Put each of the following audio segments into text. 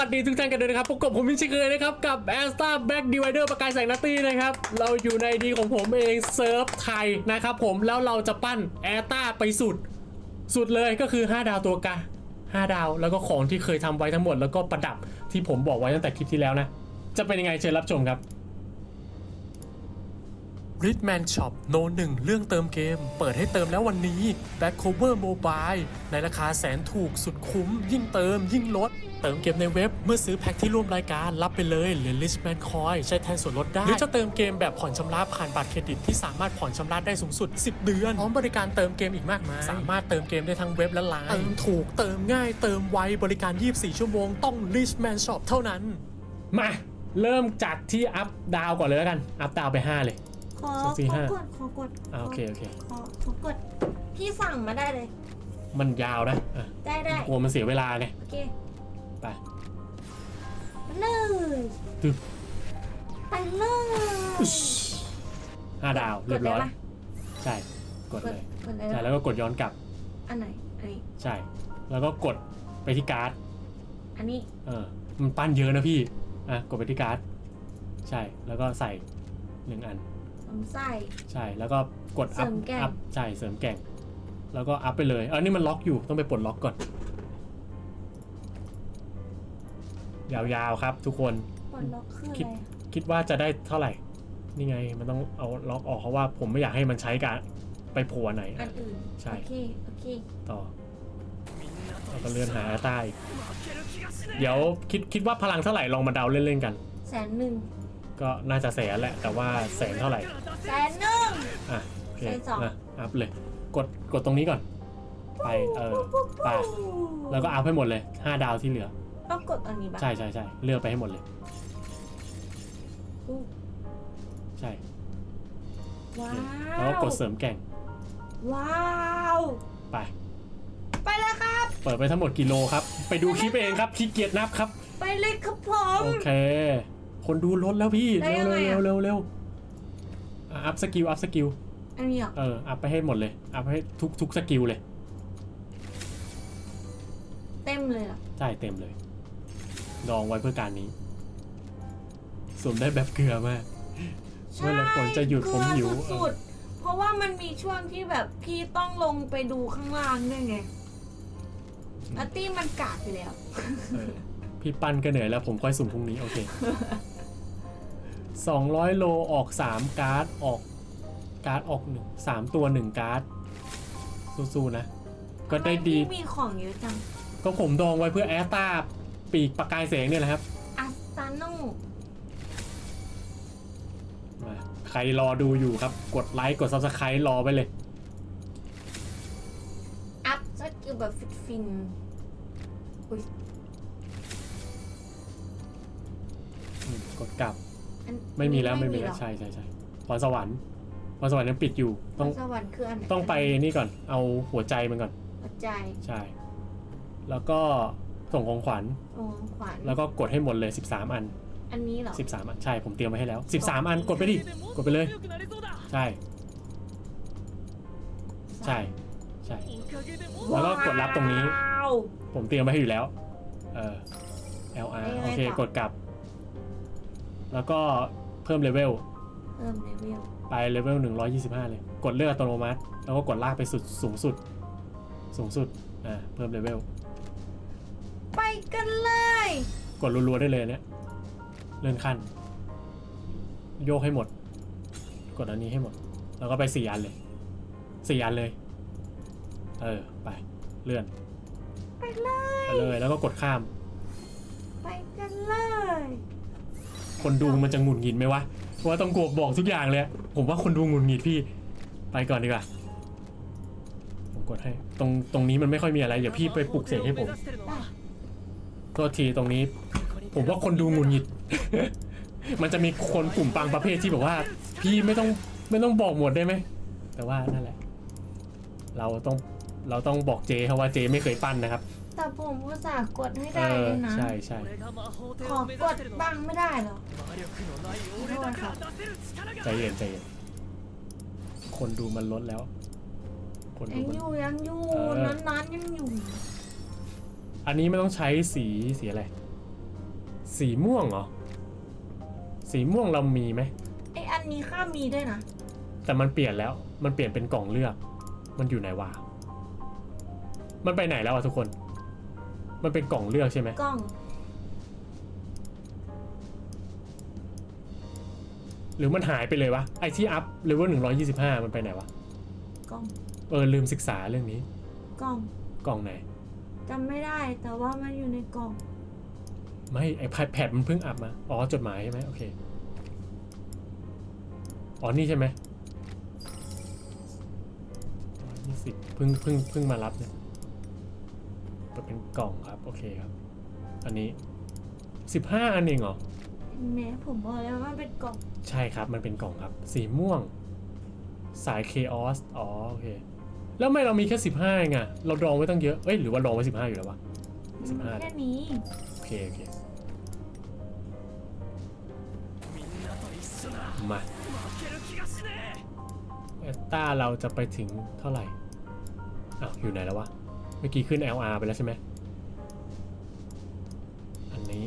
สวัสดีทุกท่านกันด้วยนะครับพบกับผมมิชิเคยนะครับ กับแอสตาแบ็กดีไวเดอร์ประกายแสงนัตตี้นะครับ เราอยู่ในดีของผมเองเซิร์ฟไทยนะครับผมแล้วเราจะปั้นแอสตาไปสุด สุดเลยก็คือ 5 ดาวตัวกา5ดาว แล้วก็ของที่เคยทำไว้ทั้งหมดแล้วก็ประดับที่ผมบอกไว้ตั้งแต่คลิปที่แล้วนะ จะเป็นยังไงเชิญรับชมครับ r i d m a n Shop โนหนึ่งเรื่องเติมเกม เปิดให้เติมแล้ววันนี้ Back Cover Mobile ในราคาแสนถูกสุดคุ้ม ยิ่งเติมยิ่งลด เติมเกมในเว็บเมื่อซื้อแพ็คที่ร่วมรายการรับไปเลยเหรียญ Richman Coin ใช้แทนส่วนลดได้ หรือจะเติมเกมแบบผ่อนชำระผ่านบัตรเครดิตที่สามารถผ่อนชำระได้สูงสุด 10 เดือน พร้อมบริการเติมเกมอีกมากมาย สามารถเติมเกมได้ทั้งเว็บและไลน์เติมถูกเติมง่ายเติมไวบริการ 24 ชั่วโมงต้อง Richman Shop เท่านั้น มาเริ่มจากที่อัพดาวก่อนเลยแล้วกัน อัพดาวไป 5 เลย ขอสองสี่ขอห้า กดขอกดอ่าโอเคโอเค ขอขอกด พี่สั่งมาได้เลย มันยาวนะอะได้ได้กลัวมันเสียเวลาไง โอเคไป ไปเลยตึ๊บ ไปเลยห้าดาวเรียบร้อย กดได้ปะใช่ กดเลยกดเลยใช่นะแล้วก็กดย้อนกลับ อันไหนอันนี้ใช่ แล้วก็กดไปที่การ์ด อันนี้เออ มันปั้นเยอะนะพี่ อะ กดไปที่การ์ด ใช่ แล้วก็ใส่หนึ่งอัน ผมใส่ใช่แล้วก็กดอัพเสริมแกร่ง อัพใช่เสริมแกร่ง แล้วก็อัพไปเลยเออนี่มันล็อกอยู่ต้องไปปลดล็อกก่อน ยาวๆครับทุกคน ปลดล็อกคือคิดอะไรอะคิดว่าจะได้เท่าไหร่ นี่ไงมันต้องเอาล็อกออกเพราะว่าผมไม่อยากให้มันใช้การไปโผล่อันไหนอัอะ นอื่น ใช่ โอเค โอเค ต่อแล้วก็เลื่อนหาใต้อีกเดี๋ยวคิดคิดว่าพลังเท่าไหร่ลองมาเดาเล่นๆกัน แสนหนึ่งก็น่าจะแสนแหละ แต่ว่าแสนเท่าไหร่ แสนหนึ่ง อะโอเคแสนสอง นะอัพเลย กดกดตรงนี้ก่อน ไปเออไปแล้วก็อัพให้หมดเลย5ดาวที่เหลือ ต้องกดอันนี้บ้างใช่ใช่ใช่เลือกไปให้หมดเลย อู้ ใช่ว้าแล้วก็วกดเสริมแกร่งว้าว ไป ไปเลยครับ เปิดไปทั้งหมดกี่โลครับ ไปดูคลิปเองครับขี้เกียจนับครับ ไปเลยครับผม โอเค คนดูลดแล้วพี่ ได้เร็วยังไงเร็อะวเร็วเร็ว อะอัพสกิลอัพสกิลอันนี้เหรอเอออัพไปให้หมดเลยอัพให้ทุกทุกสกิลเลย เต็มเลยเหรอใช่เต็มเลย ดองไว้เพื่อการนี้สุ่มได้แบบเกลือมากเมื่อไหร่ฝนจะหยุดผมหิวเกลือสุดๆเพราะว่ามันมีช่วงที่แบบพี่ต้องลงไปดูข้างล่างด้วยไงอาร์ตี้มันกาดไปแล้วเออพี่ปั้นก็เหนื่อยแล้วผมค่อยสุ่มพรุ่งนี้ โอเค สองร้อยโลออกสามการ์ดออกการ์ดออกหนึ่งสามตัวหนึ่งการ์ดสู้ๆนะ ก็ได้ดี ทำมพี่มีของเยอะจังก็ผมดองไว้เพื่อแอสตาปีกประกายแสงเนี่ยแหละครับ อัสตาโนมาใครรอดูอยู่ครับ กดไลค์กด subscribe รอไปเลย อัพสกิลแบบฟิตฟินๆอุ้ย อืมกดกลับอัน ไม่มีแล้วไม่มีหรแล้วอใช่ใช่ใช่พรสวรรค์พรสวรรค์ยังปิดอยู่ ต้องสวรรค์คืออันไหนต้องไปนี่ก่อน เอาหัวใจมันก่อนหัวใจใช่ แล้วก็ส่งของขวัญโอ้ขวัญแล้วก็กดให้หมดเลย 13 อัน อันนี้เหรอ13 อัน ใช่ ผมเตรียมไว้ให้แล้ว 13 อัน กดไปดิ กดไปเลย ใช่ ใช่ ใช่ แล้วก็กดรับตรงนี้ ว้าว ผมเตรียมไว้ให้อยู่แล้ว เออ LR ยังไงโอเคต่อกดกลับ แล้วก็ เพิ่มเลเวลเพิ่มเลเวลไปเลเวล125 เลย กดเลือกอัตโนมัติ แล้วก็กดลากไปสุดสูงสุด สูงสุด อ่า เพิ่มเลเวล ไปกันเลย กดรัวๆได้เลยเนี่ย เลื่อนขั้น โยกให้หมด กดอันนี้ให้หมด แล้วก็ไปสี่อันเลยสี่อันเลย เออ ไป เลื่อน ไปเลย ไปเลย แล้วก็กดข้าม ไปกันเลย คนดูมันจะหงุดหงิดไหมวะว่าต้องกดบอกทุกอย่างเลย ผมว่าคนดูหงุดหงิดพี่ ไปก่อนดีกว่า ผมกดให้ ตรงตรงนี้มันไม่ค่อยมีอะไร เดี๋ยวพี่ไปปลุกเสกให้ผม โทษทีตรงนี้ ผมว่าคนดูหงุดหงิด มันจะมีคนกลุ่มบางประเภทที่แบบว่า พี่ไม่ต้องไม่ต้องบอกหมดได้ไหม แต่ว่านั่นแหละ เราต้องเราต้องบอกเจเขาว่าเจไม่เคยปั้นนะครับ แต่ผมอุตส่าห์กดให้เอได้อเลยนะ ใช่ใช่ขอกดบ้างไม่ได้เหรอใจเย็นใจเย็นคนดูมันลดแล้ว คนยัดูงมันอยู่ยังอยู่เออนั้นนั้น ๆ ยังอยู่ อันนี้ไม่ต้องใช้สีสีอะไร สีม่วงเหรอ สีม่วงเรามีไหม ไออันนี้ข้ามีด้วยนะ แต่มันเปลี่ยนแล้ว มันเปลี่ยนเป็นกล่องเลือก มันอยู่ไหนวะ มันไปไหนแล้วอะทุกคน มันเป็นกล่องเลือกใช่ไหมกล้อง หรือมันหายไปเลยวะไอที่อัพเลเวลหนึ่งร้อยี่สิบห้ามันไปไหนวะกล้อง เออลืมศึกษาเรื่องนี้กล้องกล่องไหน จำไม่ได้แต่ว่ามันอยู่ในกล่อง ไม่ไอแพดมันเพิ่งอัพมาอ๋อจดหมายใช่ไหมโอเคอ๋อนี่ใช่ไหมยี่สิบเพิ่งเพิ่งเพิ่งมารับเนี่ยเปิดเป็นกล่องครับ โอเคครับ อันนี้สิบห้าอันเองเหรอ แม้ผมบอกแล้วว่ามันเป็นกล่องใช่ครับ มันเป็นกล่องครับ สีม่วง สาย Chaos อ๋อโอเค แล้วทำไมเรามีแค่ 15เองอะเราดองไว้ตั้งเยอะ เอ้ย หรือว่าดองไว้ 15 อยู่แล้ววะ สิบห้า แค่นี้โอเค โอเคมาเอตตาเราจะไปถึงเท่าไหร่อ้าวอยู่ไหนแล้ววะ เมื่อกี้ขึ้น LR ไปแล้วใช่ไหมอันนี้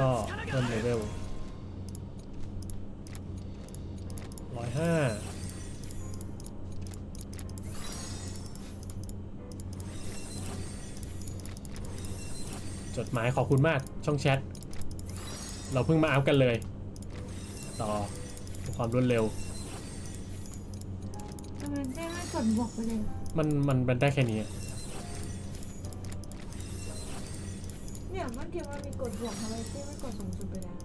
ก็เพิ่มเลเวลร้อยห้าจดหมายขอบคุณมากช่องแชท เราเพิ่งมาอัพกันเลย ต่อความรวดเร็วทำไมได้ไม่กดบวกไปเลย มันมันมันได้แค่นี้อะเนี่ยเมื่อกี้มันมีกดบวกทำไมที่ไม่กดสูงสุดไปแล้ว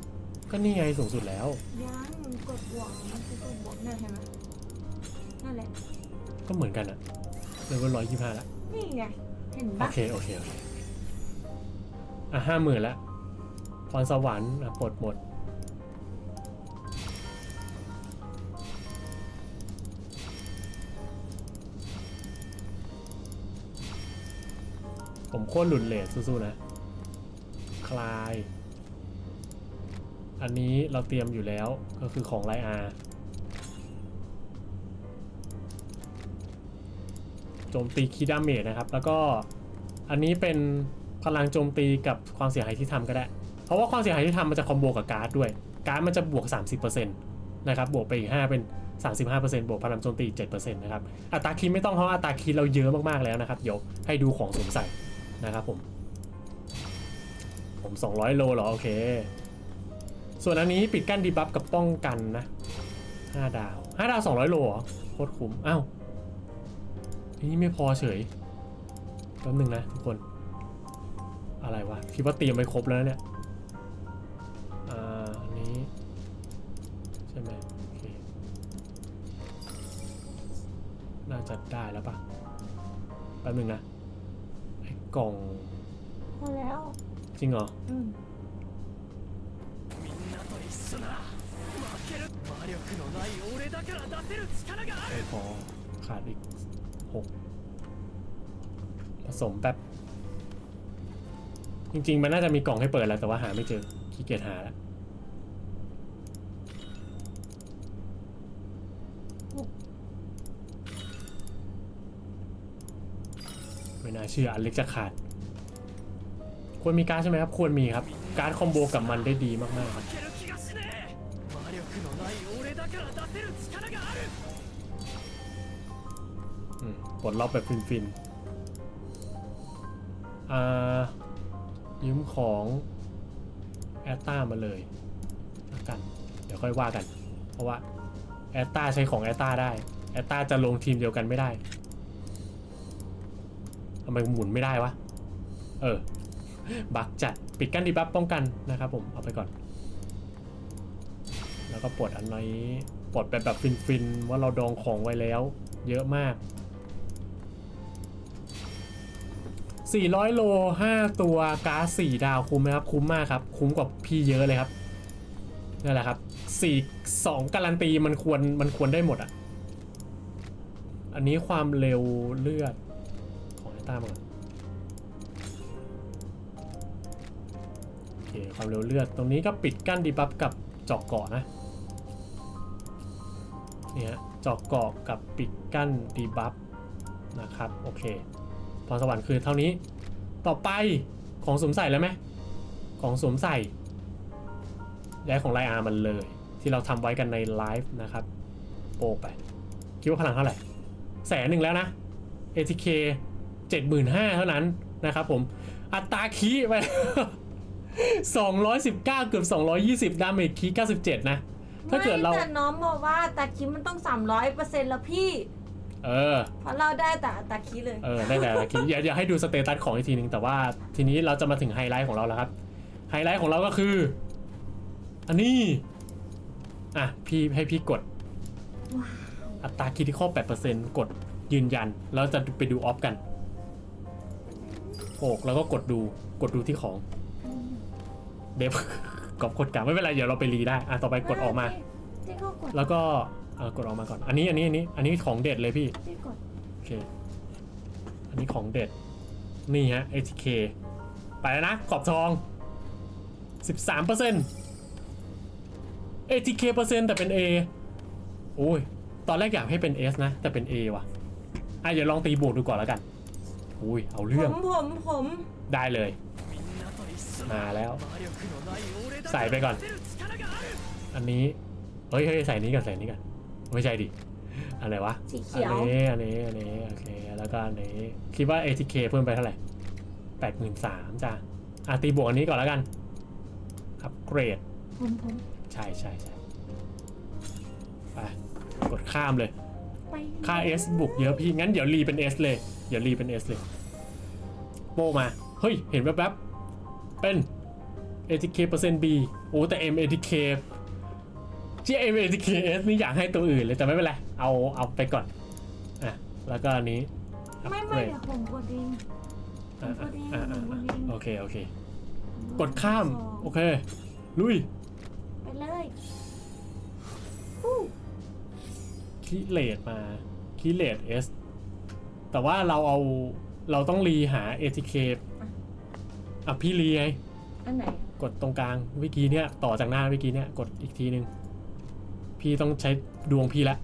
ก็นี่ไงสูงสุดแล้ว ยังมันกดบวกมันคือกดบวกเนี่ยเห็นไหมนั่นแหละก็เหมือนกันอะเลเวลร้อยยี่ห้าละนี่ไงเห็นโอปะเคโอเคโอเคอะห้าหมื่นละพรสวรรค์อะปลดหมด ผมโค่นหลุดเลทสู้ๆนะ คลาย อันนี้เราเตรียมอยู่แล้วก็คือของไลอาโจมตีคีดาเมจนะครับ แล้วก็อันนี้เป็นพลังโจมตีกับความเสียหายที่ทำก็ได้ เพราะว่าความเสียหายที่ทำมันจะคอมโบกับการ์ดด้วย การ์ดมันจะบวก 30%นะครับ บวกไปอีก 5 เป็น 35%บวกพลังโจมตีอีก7%นะครับ อัตราคีย์ไม่ต้องเพราะอัตราคีย์เราเยอะมาก ๆ แล้วนะครับ เดี๋ยวให้ดูของสวมใส่ นะครับผม ผม 200 โลเหรอ โอเค ส่วนอันนี้ปิดกั้นดีบัฟกับป้องกันนะ 5 ดาว 5 ดาว 200 โลเหรอโคตรคุ้มอ้าวนี่ไม่พอเฉยแป๊บนึงนะทุกคน อะไรวะ คิดว่าเตรียมไปครบแล้วเนี่ยอ่าอันนี้ ใช่ไหมโอเค น่าจะได้แล้วปะแป๊บนึงนะ กล่อง พอแล้ว จริงเหรอ อืมไม่พอขาดอีกหกผสมแป๊บ จริงๆ มันน่าจะมีกล่องให้เปิดแล้วแต่ว่าหาไม่เจอขี้เกียจหาแล้ว ไม่น่า เชื่ออันเล็กจะขาด ควรมีการใช่ไหมครับ ควรมีครับ การคอมโบกับมันได้ดีมากๆครับปลดล็อกแบบฟินๆอ่ายืมของแอตตามาเลยละกัน เดี๋ยวค่อยว่ากัน เพราะว่าแอตตาใช้ของแอตตาได้แอตตาจะลงทีมเดียวกันไม่ได้ ทำไมหมุนไม่ได้วะ เออ บักจัด ปิดกั้นดีบัฟป้องกันนะครับผม เอาไปก่อน แล้วก็ปลดอันนี้ปลดแบบแบบฟินๆ ว่าเราดองของไว้แล้ว เยอะมาก 400 โล 5 ตัวก๊าซ4ดาวคุ้มไหมครับ คุ้มมากครับ คุ้มกว่าพี่เยอะเลยครับนั่นแหละครับ4 2การันตีมันควรมันควรได้หมดอะ อันนี้ความเร็วเลือด ต้ามาก่อนโอเคความเร็วเลือดตรงนี้ก็ปิดกั้นดีบัฟกับเจอกเกาะนะเนี่ยเจอกเกาะกับปิดกั้นดีบัฟนะครับโอเคพรสวรรค์คือเท่านี้ต่อไปของสวมใส่แล้วไหมของสวมใส่ย้ายของไลอาร์มันเลย ที่เราทำไว้กันในไลฟ์นะครับโปไป คิดว่าพลังเท่าไหร่แสนหนึ่งแล้วนะ ATK 75,000เท่านั้นนะครับผม อัตราคีย์ไป 219 เกือบ 220 ดาเมจคีย์97 นะ ถ้าเกิดเราไม่แต่น้องบอกว่าตาคิมันต้องสามร้อยเปอร์เซ็นต์แล้วพี่ เออ เพราะเราได้แต่ตาคิเลย เออ ได้แต่ละคีย์อย่าอย่าให้ดูสเตตัสของอีกทีนึง แต่ว่าทีนี้เราจะมาถึงไฮไลท์ของเราแล้วครับ ไฮไลท์ของเราก็คือ อันนี้ อะ พี่ให้พี่กดว้าวอัตราคิดที่ข้อ8%กดยืนยัน แล้วจะไปดูออฟกัน โอกแล้วก็กดดูกดดูที่ของ เดฟกอบกดกลับไม่เป็นไรเดี๋ยวเราไปรีได้อะต่อไปกดออกมา ที่เขากดแล้วก็เออกดออกมาก่อน อันนี้อันนี้อันนี้อันนี้ของเด็ดเลยพี่ที่กดโอเคอันนี้ของเด็ดนี่ฮะ ATK ไปแล้วนะขอบทอง 13เปอร์เซ็นต์ ATK เปอร์เซ็นต์แต่เป็น A โอ้ย ตอนแรกอยากให้เป็น S นะ แต่เป็น A ว่ะ อะเดี๋ยวลองตีบวกดูก่อนแล้วกัน อุ้ยเอาผเรื่องมผมผมได้เลย มาแล้ว ใส่ไปก่อน อันนี้เฮ้ยเฮ้ยใส่นี้ก่อนใส่นี้ก่อนไม่ใช่ดิอะไรวะสีอัเขียวนนี้อันนี้อันนี้โอเคแล้วก็อันนี้คิดว่า ATK เพิ่มไปเท่าไหร่แปดหมื่นสามจ้ะอะตีบวกอันนี้ก่อนแล้วกันอัปเกรด ผมผมใช่ใช่ใช่ไปกดข้ามเลย ไปค่า S บวกเยอะพี่ งั้นเดี๋ยวรีเป็น S เลย เดี๋ยวรีเป็น S เลยโปมา เฮ้ย เห็นแวบๆ เป็น ATK เปอร์เซ็นต์ B โอ้แต่ M ATK ที่ M ATK S นี่อยากให้ตัวอื่นเลยแต่ไม่เป็นไร เอาเอาไปก่อน อะ แล้วก็อันนี้ ไม่ไม่เดี๋ยวผมกดเองอะผมกดเองอะผอะมกอะดเองโอเคโอเค กดข้าม โอเค ลุย ไปเลยฮู้คีเลดมาคีเลด S แต่ว่าเราเอาเราต้องรีหา ATK อะพี่รีไงอันไหน กดตรงกลางเมื่อกี้เนี่ยต่อจากหน้าเมื่อกี้เนี่ยกดอีกทีหนึ่งพี่ต้องใช้ดวงพี่ละ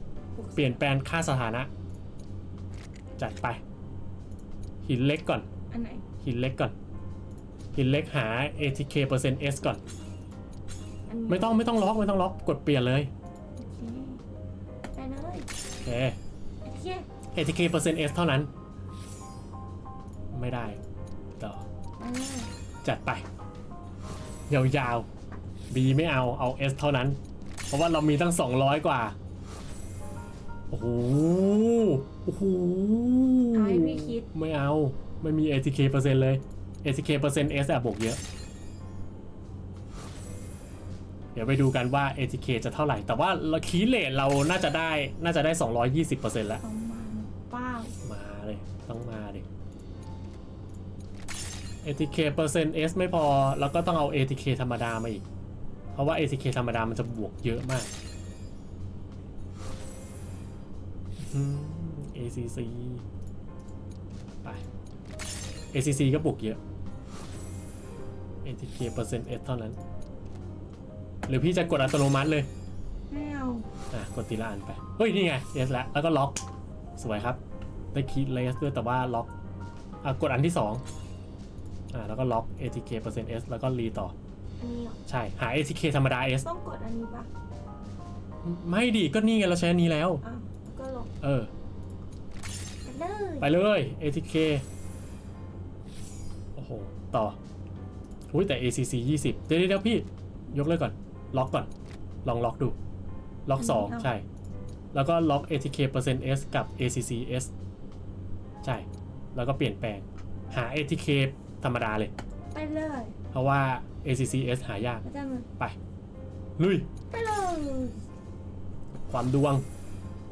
เปลี่ยนแปลงค่าสถานะ จัดไป หินเล็กก่อน อันไหน หินเล็กก่อน หินเล็กหา ATK เปอร์เซ็นต์ S ก่อน อันนี้ไม่ต้องไม่ต้องล็อกไม่ต้องล็อกกดเปลี่ยนเลยโอเคไปเลยโอเคโอเค ATK เปอร์เซ็นต์ S เท่านั้น ไม่ได้ต่อไปเลยจัดไป ยาวๆ B ไม่เอาเอา S เท่านั้น เพราะว่าเรามีตั้ง 200 กว่า โอ้โหโอ้โหเอาให้พี่คิด ไม่เอา ไม่มี ATK เปอร์เซ็นต์เลย ATK เปอร์เซ็นต์ S อะบวกเยอะเดี๋ยวไปดูกันว่า ATK จะเท่าไหร่ แต่ว่าคีย์เลทเราน่าจะได้ น่าจะได้ 220%แล้ว ต้องมาดิ ATK เปอร์เซ็นต์ S ไม่พอ แล้วก็ต้องเอา ATK ธรรมดามาอีก เพราะว่า ATK ธรรมดามันจะบวกเยอะมากอืม ACC ไป ACC ก็บวกเยอะ ATK เปอร์เซ็นต์ S เท่านั้น หรือพี่จะกดอัตโนมัติเลย ไม่เอา อะ กดทีละอันไป เฮ้ย นี่ไง yes แล้วแล้วก็ล็อก สวยครับ ได้คีย์เลสด้วยแต่ว่าล็อกอะกดอันที่สองอะแล้วก็ล็อก ATK เปอร์เซ็นต์ S แล้วก็รีต่อ อันนี้เหรอใช่ หา ATK ธรรมดา S ต้องกดอันนี้ปะไม่ดีก็นี่ไงเราใช้อันนี้แล้ว อ้าวก็ลงเออ ไปเลยไปเลย ATK โอ้โห ต่ออุ้ยแต่ ACC 20 เดี๋ยวเดี๋ยวพี่ ยกเลยก่อน ล็อกก่อน ลองล็อกดู ล็อก 2 ใช่ แล้วก็ล็อก ATK เปอร์เซ็นต์ S กับ ACC S ใช่ แล้วก็เปลี่ยนแปลง หา ATK ธรรมดาเลย ไปเลยเพราะว่า ACC S หายากอาจารย์มันไปลุย ไปเลยความดวง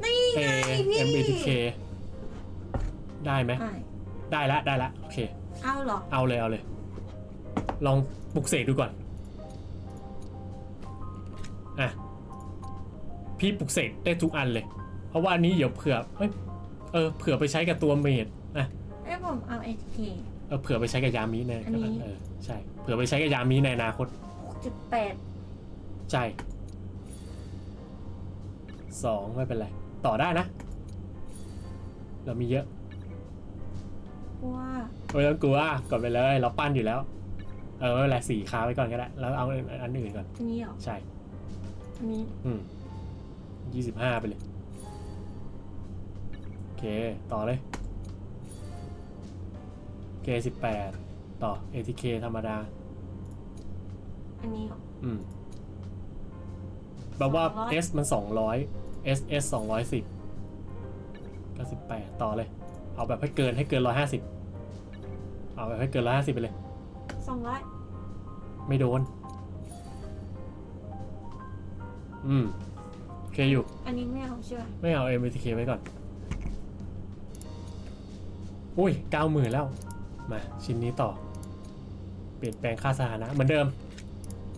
นี่ A ไงพี่ M ATK ได้ไหม อะได้ละ ได้ละ โอเค เอาเหรอ เอาเลย เอาเลย ลองปลุกเสกดูก่อน อะ พี่ปลุกเสกได้ทุกอันเลย เพราะว่าอันนี้เดี๋ยวเผื่อเอ้ย เออเผื่อไปใช้กับตัวเมดนะไอ้ผมเอา ATK เออเผื่อไปใช้กับยามิในอันนี้เออใช่เผื่อไปใช้กับยามิในอนาคต6.8ใช่สองไม่เป็นไร ต่อได้นะ เรามีเยอะว่าไม่ต้องกลัวกดไปเลยเราปั้นอยู่แล้ว เออไม่เป็นไรสี่ค้าไว้ก่อนก็ได้แล้วเอาอันอื่นก่อน อันนี้เหรอใช่ อันนี้อืมยี่สิบห้าไปเลยโอ เค ต่อเลย K สิบแปดต่อ ATK ธรรมดา อันนี้เหรอ อืมแปลว่า 200 S มันสองร้อย S S สองร้อยสิบก็สิบแปดต่อเลย เอาแบบให้เกินให้เกินร้อยห้าสิบเอาแบบให้เกินร้อยห้าสิบไปเลย สองร้อยไม่โดน อืม โอเคอยู่ อันนี้ไม่เอาใช่ไหมไม่เอา MTK ไว้ก่อน อุ้ยเก้าหมื่นแล้ว มา ชิ้นนี้ต่อ เปลี่ยนแปลงค่าสถานะเหมือนเดิม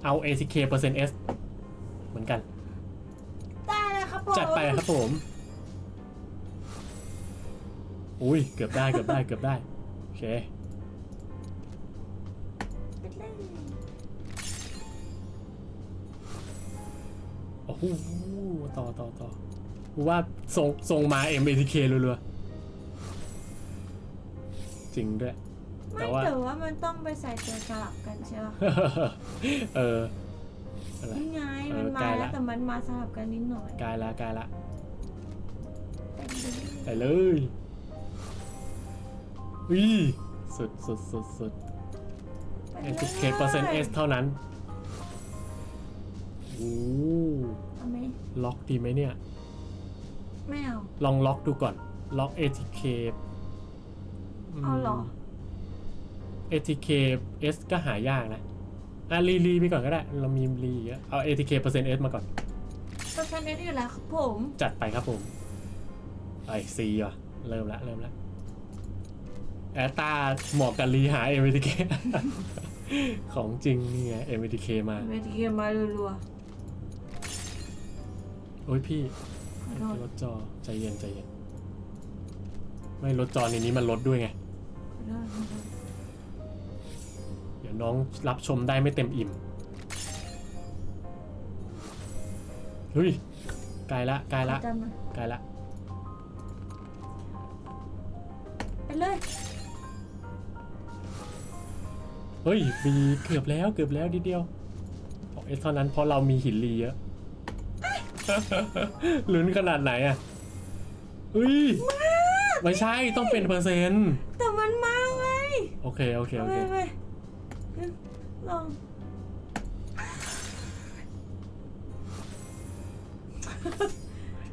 เอา ATK เปอร์เซ็นต์ S เหมือนกัน ได้เลยครับผมจัดไปครับผม อุ้ย เกือบได้เกือบได้เกือบได้ โอเคไปเลยโอ้โห ต่อต่อต่อกูว่าส่งส่งมา MATK รัวๆ จริงด้วย แต่ไม่ว่า แต่ว่ามันต้องไปใส่ตัวสลับกันใช่ปะเออ อะไร นี่ไงเออมันมาใกล้แล้ละ วแต่มันมาสลับกันนิดหน่อยกายละกายละไปเลยไปเลยอุ้ยสุดสุดสุดสุดไปเลย ATK เปอร์เซ็นต์ S เท่านั้นโอ้เอาไหมล็อกดีไหมเนี่ย ไม่เอา ลองล็อกดูก่อน ล็อก ATK ม เอาเหรอ ATK S ก็หายากนะอะรีรีไปก่อนก็ได้ เรามีรีเยอะเอา ATK เปอร์เซ็นต์ S มาก่อน เปอร์เซ็นต์อยู่แล้วครับผม จัดไปครับผมไอซีว่ะ เริ่มละเริ่มละแอตตาเหมาะกับรีหา MTK ของจริงนี่ไง MTK มาเวทีมารัวโอ้ยพี่ๆขอโทษลดจอใจเย็นใจเย็น ไม่ลดจอในนี้มันลดด้วยไง ขอโทษขอโทษเดี๋ยวน้องรับชมได้ไม่เต็มอิ่มเฮ้ยไกลละไกลละจำมาไกลละไปเลยเฮ้ยบีเกือบแล้วเกือบแล้วนิดเดียวของเอสเท่านั้นเพราะเรามีหินรีเยอะลุ้นขนาดไหนอะเฮ้ยไม่ใช่ต้องเป็นเปอร์เซ็นต์แต่มันมาไง โอเค โอเค โอไปเค ไปลอง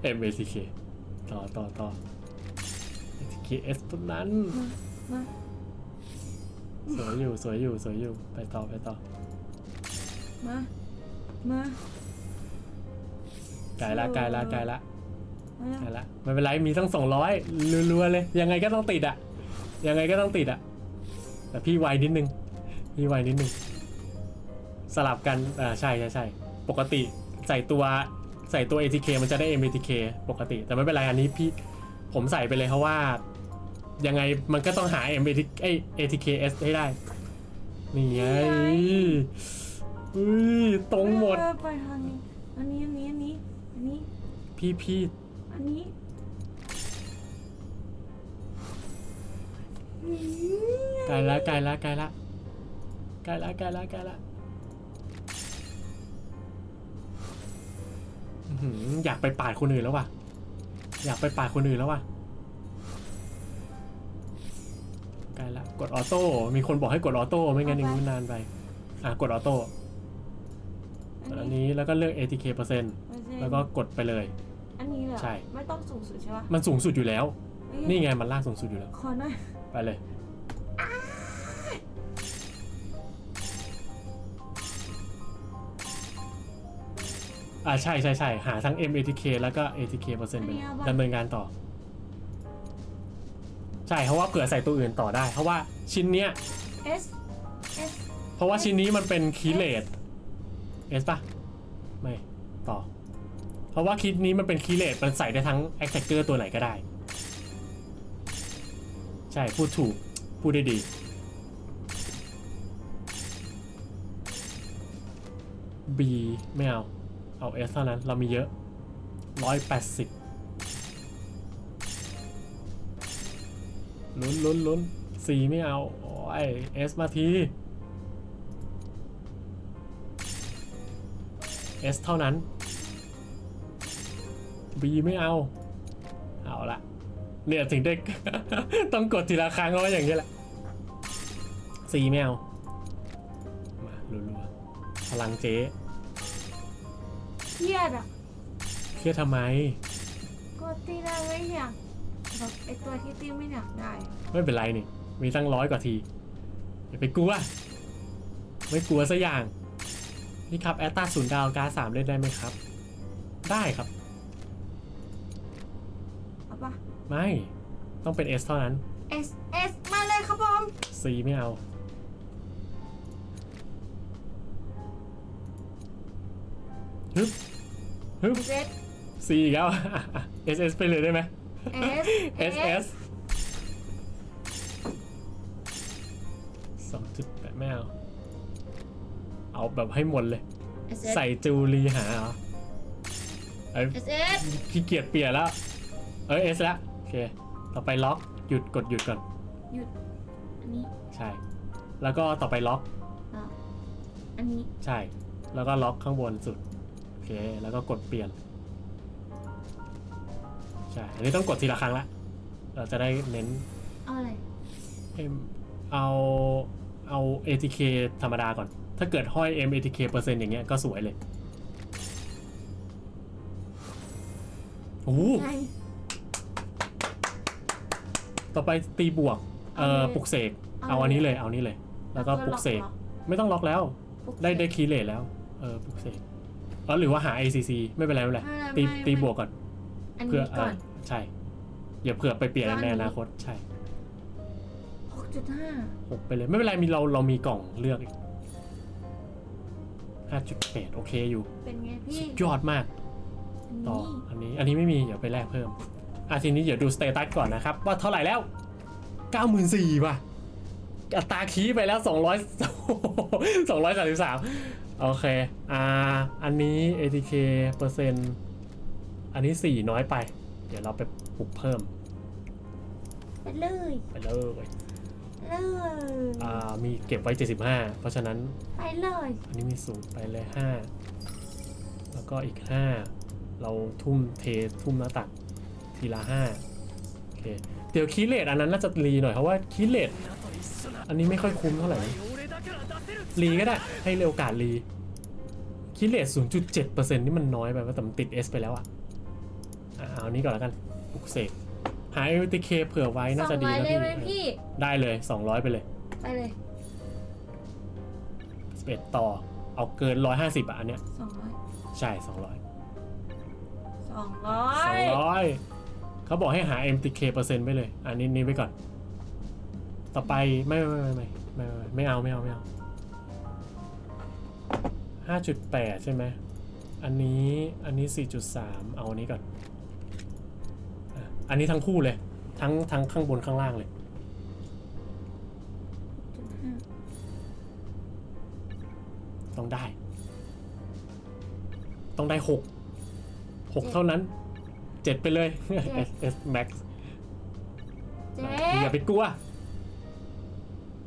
เอ็มเอทีเคต่อต่อต่อเอทีเคเอสเท่านั้น มา สวยอยู่ สวยอยู่ สวยอยู่ ไปต่อ ไปต่อมา มา ไกลละไกลละไกลละมาไกลละไม่เป็นไร มีตั้งสองร้อยรัวๆเลย ยังไงก็ต้องติดอะ ยังไงก็ต้องติดอะ แต่พี่ไวนิดนึง พี่ไวนิดนึง สลับกัน อ่า ใช่ใช่ใช่ ปกติใส่ตัวใส่ตัว ATK มันจะได้ MATK ปกติ แต่ไม่เป็นไรอันนี้พี่ผมใส่ไปเลยเพราะว่า ยังไงมันก็ต้องหา MATK เอ้ย ATKS ให้ได้ นี่ไงอุ้ยตรงหมดเออไปทางนี้ อันนี้ อันนี้ อันนี้ อันนี้ พี่พี่อันนี้ กลละไกลละไกลละไกลละไกลละไกลละอื้อหืออยากไปปาดคนอื่นแล้วว่ะ อยากไปปาดคนอื่นแล้วว่ะไกลละกดออโต้ มีคนบอกให้กดออโต้ไม่งั้นอย่างนี้นานไป อะกดออโต้อันนี้แล้วก็เลือก ATK เปอร์เซ็นต์เปอร์เซ็นต์แล้วก็กดไปเลย อันนี้เหรอ ใช่ ไม่ต้องสูงสุดใช่ปะมันสูงสุดอยู่แล้วเอ้ยนี่ไงมันลากสูงสุดอยู่แล้ว ขอหน่อย ไปเลย อ่าใช่ใช่ใช่หาทั้ง MATK แล้วก็ ATK เปอร์เซ็นต์ไปเลยดำเนินการต่อ ใช่เพราะว่าเผื่อใส่ตัวอื่นต่อได้ เพราะว่าชิ้นเนี้ยเอสเอสเพราะว่าชิ้นนี้มันเป็นคีเลตเอสป่ะ ไม่ต่อ เพราะว่าคิดนี้มันเป็นคีเลตมันใส่ได้ทั้ง a อ t แ c เกอร์ตัวไหนก็ได้ ใช่พูดถูก พูดได้ดี B ไม่เอา เอาเอสเท่านั้น เรามีเยอะร้อยแปดสิบลุ้นลุ้นลุ้นสีไม่เอาโอ้ยเอสมาทีเอสเท่านั้นบีไม่เอา เอาละเนี่ยถึงได้ต้องกดทีละครั้งเพาอย่างนี้แหละสีไม่เอา มารัวๆพลังเจ๊ เครียดอะ เครียดทำไม ก็ตีได้ไม่อยากแบบไอตัวที่ตีไม่อยากได้อะไม่เป็นไรนี่ มีตั้งร้อยกว่าทีอย่าไปกลัว ไม่กลัวสักอย่าง นี่ครับแอตตาศูนย์ดาวการสามเล่นได้ไหมครับ ได้ครับ เอาปะไม่ ต้องเป็น S เท่านั้น S S มาเลยครับผม C ไม่เอา ฮึบ ฮึบ S C อีกแล้ว S S ไปเลยได้ไหม S S S สองจุดแปดไม่เอาเอาแบบให้หมดเลย S ใส่จูรีหาเหรอเอ้ย S S ขี้เกียจเปลี่ยนแล้ว เอ้ย S แล้วโอเค ต่อไปล็อก หยุดกดหยุดก่อน หยุด อันนี้ใช่ แล้วก็ต่อไปล็อก อะอันนี้ ใช่ แล้วก็ล็อกข้างบนสุดโอ เคแล้วก็กดเปลี่ยนใช่อันนี้ต้องกดทีละครั้งละเราจะได้เน้นเอาอะไรเอ็มเอาเอา ATK ธรรมดาก่อน ถ้าเกิดห้อย M ATK เปอร์เซ็นต์อย่างเงี้ยก็สวยเลยโอ้โหไงต่อไปตีบวก เอ่อเอาเลยปลุกเสก เอาเอาเลยอันนี้เลย เอานี้เลย แล้วก็ปลุกเสก ไม่ต้องล็อกแล้ว ได้ได้คีย์เลทแล้ว เออปลุกเสก เออหรือว่าหา ACC ไม่เป็นไรไม่เป็นไรตีไม่ไม่ตีไม่บวกก่อนอันเพื่อนี้เอก่ออนใช่อย่าเผื่อไปเปลี่ยนแล้วอันนี้ในอนาคตใช่หกจุดห้าหกไปเลยไม่เป็นไรมีเราเรามีกล่องเลือกอีกห้าจุดแปดโอเคอยู่เป็นไงพี่สุดยอดมากต่ออันนี้อันนี้อันนี้ไม่มี เดี๋ยวไปแลกเพิ่มอะทีนี้เดี๋ยวดูสเตตัสก่อนนะครับ ว่าเท่าไหร่แล้ว 94,000ป่ะอัตราคีย์ไปแล้ว 200 233 โอเค อ่า อันนี้ ATK เปอร์เซ็นต์อันนี้ 4 น้อยไป เดี๋ยวเราไปปลุกเพิ่ม ไปเลยไปเลยเลยอ่า มีเก็บไว้ 75 เพราะฉะนั้น ไปเลย อันนี้มีสูตรไปเลย 5 แล้วก็อีก 5 เราทุ่มเททุ่มหน้าตักทีละ 5 โอเค เดี๋ยวคีย์เลทอันนั้นน่าจะรีหน่อยเพราะว่าคีย์เลทอันนี้ไม่ค่อยคุ้มเท่าไหร่นะ รีก็ได้ ให้เร็วกาดรีคีย์เลท0.7%นี่มันน้อยไปว่าแต่มันติด S ไปแล้วอะอะเอาอันนี้ก่อนแล้วกันปลุกเสกหา LTK เผื่อไว้น่าจะดีสองร้อยนะได้ไหมพี่ พี่ได้เลย 200 ไปเลย ไปเลย11 ต่อ เอาเกิน 150อะอันเนี้ยสองร้อยใช่ 200 สองร้อยสองร้อยเขาบอกให้หา MTK เปอร์เซ็นต์ไปเลย อันนี้นี้ไปก่อน ต่อไปไม่ไม่ไม่ไม่ไม่ไม่ไม่เอาไม่เอาไม่เอา ห้าจุดแปดใช่ไหม อันนี้ อันนี้สี่จุดสามเอาอันนี้ก่อนอะอันนี้ทั้งคู่เลย ทั้งทั้งข้างบนข้างล่างเลยจุดห้าต้องได้ ต้องได้หกหกเท่านั้นเจ็ดไปเลย S S Max เจ๊อย่าไปกลัว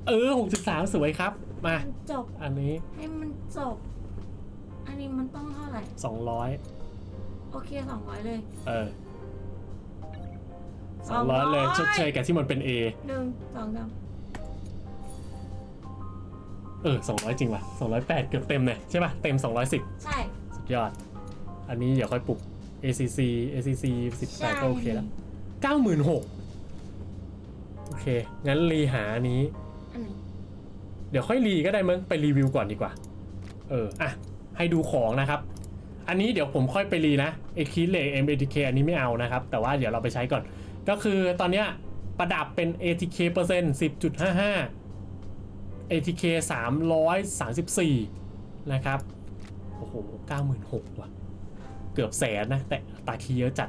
เออหกสิบสามสวยครับ มามันจบอันนี้ ให้มันจบ อันนี้มันต้องเท่าไหร่สองร้อยโอเคสองร้อยเลย เออสองร้อยเลยชดเชยกับที่มันเป็น A หนึ่งสองสามเออสองร้อยจริงว่ะสองร้อยแปดเกือบเต็มเลยใช่ป่ะ เต็มสองร้อยสิบใช่สุดยอด อันนี้เดี๋ยวค่อยปลุก ACC ACC สิบแปใช่ดก็โอเคแล้วเก้าหมื่นหกโอเค งั้นรีหาอันนี้ อันไหนเดี๋ยวค่อยรีก็ได้มั้งไปรีวิวก่อนดีกว่า เอออะให้ดูของนะครับ อันนี้เดี๋ยวผมค่อยไปรีนะไอคีเลก MATK อันนี้ไม่เอานะครับ แต่ว่าเดี๋ยวเราไปใช้ก่อน ก็คือตอนเนี้ยประดับเป็น ATK เปอร์เซ็นต์10.55 ATK 334นะครับโอ้โห96,000ว่ะ เกือบแสนนะ แต่ตาคีเยอะจัด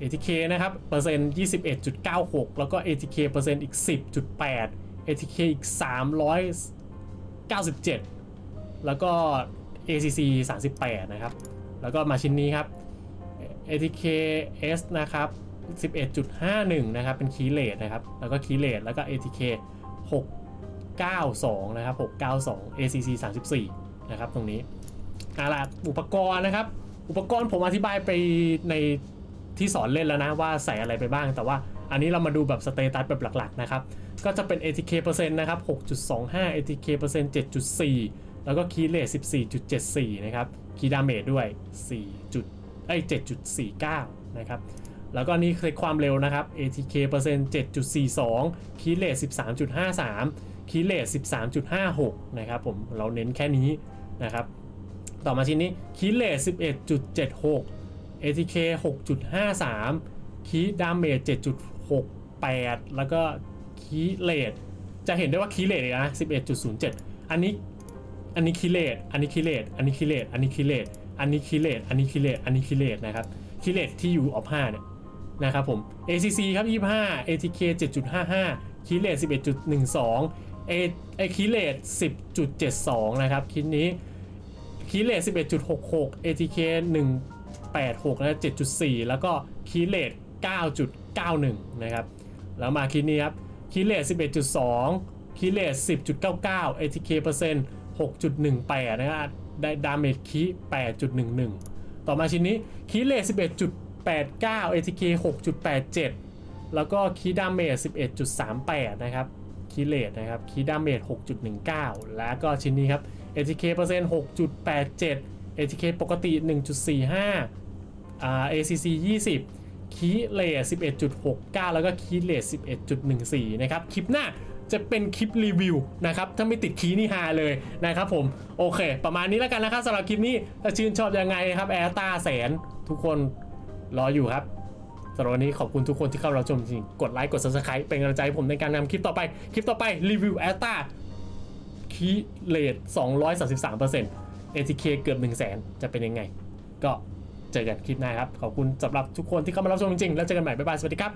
ATK นะครับ เปอร์เซ็นต์21.96แล้วก็ ATK เปอร์เซ็นต์อีก10.8 ATK อีกสามร้อย 97 แล้วก็ ACC 38 นะครับ แล้วก็มาชิ้นนี้ครับ ATK S นะครับ 11.51 นะครับ เป็นคีเลทนะครับ แล้วก็คีเลทแล้วก็ ATK 692 นะครับ 692 ACC 34 นะครับ ตรงนี้อะล่ะอุปกรณ์นะครับ อุปกรณ์ผมอธิบายไปในที่สอนเล่นแล้วนะว่าใส่อะไรไปบ้าง แต่ว่าอันนี้เรามาดูแบบสเตตัสแบบหลักๆนะครับ ก็จะเป็น ATK เปอร์เซ็นต์นะครับ 6.25 ATK เปอร์เซ็นต์7.4 แล้วก็คีเลท14.74 นะครับ คีดาเมจด้วย 4. จุดเอ้7.49 นะครับ แล้วก็นี่คือความเร็วนะครับ ATK เปอร์เซ็นต์7.42 คีเลท13.53 คีเลท13.56 นะครับผม เราเน้นแค่นี้นะครับ ต่อมาชิ้นนี้ คีเลท11.76 ATK 6.53 คีดาเมจ7.68 แล้วก็ คีเลทจะเห็นได้ว่าคีเลทนะ11.07อันนี้อันนี้คีเลทอันนี้คีเลทอันนี้คีเลทอันนี้คีเลทอันนี้คีเลทอันนี้คีเลทอันนี้คีเลทนะครับคีเลทที่อยู่ออฟ5เนี่ยนะครับผม ACC ครับ25 ATK 7.55คีย์เลท11.12 A ไอคีย์เลท10.72นะครับคิดนี้คีย์เลท11.66 ATK 186นะ7.4แล้วก็คีย์เลท9.91นะครับแล้วมาคีย์นี้ครับ คีย์เลท11.2คีย์เลท10.99 ATK เปอร์เซ็นต์6.18 นะครับได้ดาเมจคี8.11 ต่อมาชิ้นนี้คีเลท11.89 ATK 6.87 แล้วก็คีดาเมจ11.38 นะครับคีเลทนะครับคีดาเมจ6.19 แล้วก็ชิ้นนี้ครับ ATK เปอร์เซ็นต์6.87 ATK ปกติ 1.45 อ่า ACC 20 คีย์เลท11.69แล้วก็คีย์เลท11.14นะครับ คลิปหน้าจะเป็นคลิปรีวิวนะครับ ถ้าไม่ติดคีนี่ฮาเลยนะครับผม โอเค ประมาณนี้แล้วกันนะครับสำหรับคลิปนี้ถ้าชื่นชอบยังไงครับแอร์ตาแสนทุกคนรออยู่ครับสำหรับวันนี้ขอบคุณทุกคนที่เข้ารับชมจริงกดไลค์กด subscribe เป็นกำลังใจให้ผมในการทำคลิปต่อไป คลิปต่อไปรีวิวแอตตาคีเลท233% ATK เกือบ 1 0 0 0 0แสนจะเป็นยังไง ก็ เจอกันคลิปหน้าครับ ขอบคุณสำหรับทุกคนที่เข้ามารับชมจริงๆ แล้วเจอกันใหม่ บ๊ายบาย สวัสดีครับ